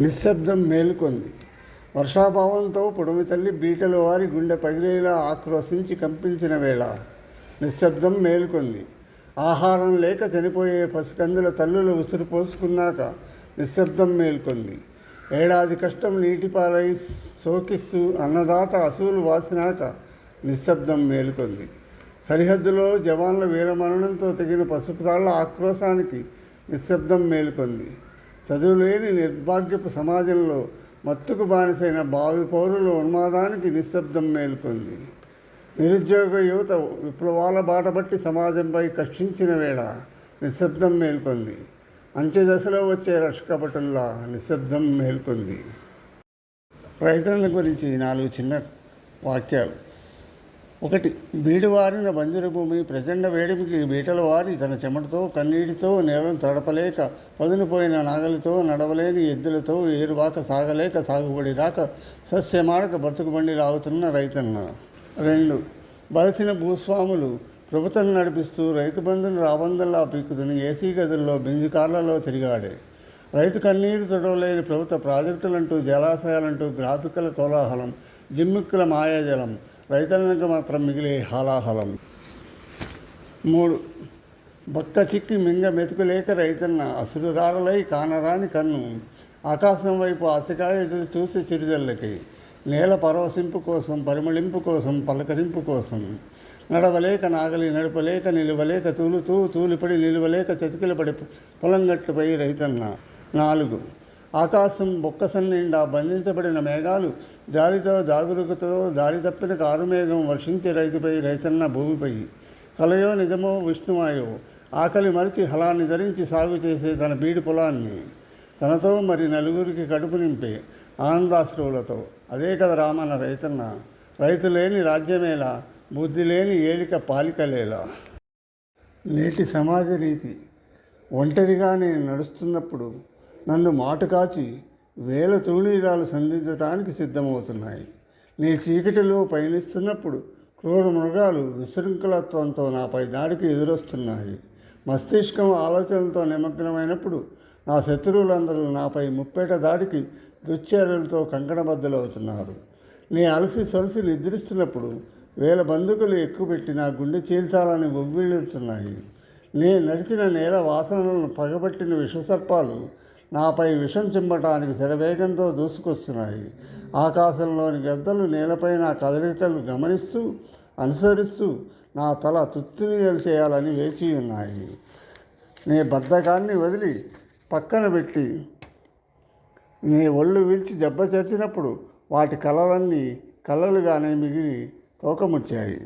నిశ్శబ్దం మేలుకొంది. వర్షాభావంతో పుడమి తల్లి బీటలు వారి గుండె పగిలేలా ఆక్రోశించి కంపించిన వేళ నిశ్శబ్దం మేలుకొంది. ఆహారం లేక చనిపోయే పసికందుల తల్లులు ఉసురు పోసుకున్నాక నిశ్శబ్దం మేల్కొంది. ఏడాది కష్టం నీటిపాలై సోకిస్తూ అన్నదాత అసూలు వాసినాక నిశ్శబ్దం మేలుకొంది. సరిహద్దులో జవాన్ల వీరమరణంతో తెగిన పసుపుతాళ్ళ ఆక్రోశానికి నిశ్శబ్దం మేలుకొంది. చదువులేని నిర్భాగ్యపు సమాజంలో మత్తుకు బానిసైన భావి పౌరుల ఉన్మాదానికి నిశ్శబ్దం మేల్కొంది. నిరుద్యోగ యువత విప్లవాల బాటబట్టి సమాజంపై కష్టించిన వేళ నిశ్శబ్దం మేల్కొంది. అంచె దశలో వచ్చే రక్షకపటుల్లా నిశ్శబ్దం మేల్కొంది. ప్రయత్నాల గురించి నాలుగు చిన్న వాక్యాలు. ఒకటి బీడువారిన బంజరు భూమి ప్రచండ వేడిమికి బీటల వారి తన చెమటతో కన్నీటితో నేలను తడపలేక పదునుపోయిన నాగలితో నడవలేని ఎద్దులతో ఏరువాక సాగలేక సాగుబడి రాక సస్యమాడక బ్రతుకుబండి రావుతున్న రైతన్న. రెండు బలసిన భూస్వాములు ప్రభుత్వం నడిపిస్తూ రైతు బంధును రాబందల్లా పీకుతుని ఏసీ గదుల్లో బింజు కార్లలో తిరిగాడే. రైతు కన్నీరు తొడవలేని ప్రభుత్వ ప్రాజెక్టులంటూ జలాశయాలంటూ గ్రాఫికల కోలాహలం జిమ్మిక్కుల మాయాజలం రైతన్నకు మాత్రం మిగిలే హాలాహలం. మూడు బక్క చిక్కి మింగ మెతుకులేక రైతన్న అసురుదారులై కానరాని కన్ను. ఆకాశం వైపు ఆశగా ఎదురు చూసి చిరుదల్లకి నేల పరవశింపు కోసం పరిమళింపు కోసం పలకరింపు కోసం. నడవలేక నాగలి నడపలేక నిలవలేక తూలుతూ తూలిపడి నిలవలేక చతికిలపడి పొలం గట్టుపై రైతన్న. నాలుగు ఆకాశం బొక్కసం నిండా బంధించబడిన మేఘాలు జాలితో జాగురుకుతో దారి తప్పిన కారుమేఘం వర్షించే రైతుపై రైతన్న భూమిపై. కలయో నిజమో విష్ణుమాయో ఆకలి మరిచి హలాన్ని ధరించి సాగు చేసే తన బీడి పొలాన్ని. తనతో మరి నలుగురికి కడుపు నింపే ఆనందాశ్రువులతో. అదే కదా రామన్న రైతన్న. రైతు లేని రాజ్యమేలా బుద్ధి లేని ఏలిక పాలికలేలా. నేటి సమాజ రీతి. ఒంటరిగా నేను నడుస్తున్నప్పుడు నన్ను మాట కాచి వేల తూణీరాలు సంధించడానికి సిద్ధమవుతున్నాయి. నీ చీకటిలో పయనిస్తున్నప్పుడు క్రూర మృగాలు విశృంఖలత్వంతో నాపై దాడికి ఎదురొస్తున్నాయి. మస్తిష్కం ఆలోచనలతో నిమగ్నమైనప్పుడు నా శత్రువులందరూ నాపై ముప్పేట దాడికి దుశ్చర్యలతో కంకణబద్దలవుతున్నారు నీ అలసి సొలసి నిద్రిస్తున్నప్పుడు వేల బందుకులు ఎక్కుపెట్టి నా గుండె చీల్చాలని ఉవ్విళ్ళుతున్నాయి. నే నడిచిన నేల వాసనలను పగబట్టిన విషసర్పాలు నాపై విషం చిమ్మటానికి శరవేగంతో దూసుకొస్తున్నాయి. ఆకాశంలోని గద్దలు నేలపై నా కదలికలు గమనిస్తూ అనుసరిస్తూ నా తల తుత్తుని చేయాలని వేచి ఉన్నాయి. నీ బద్ధకాన్ని వదిలి పక్కన పెట్టి నీ ఒళ్ళు విరిచి దెబ్బ చేసినప్పుడు వాటి కలలన్నీ కలలుగానే మిగిలి తోకముచ్చాయి.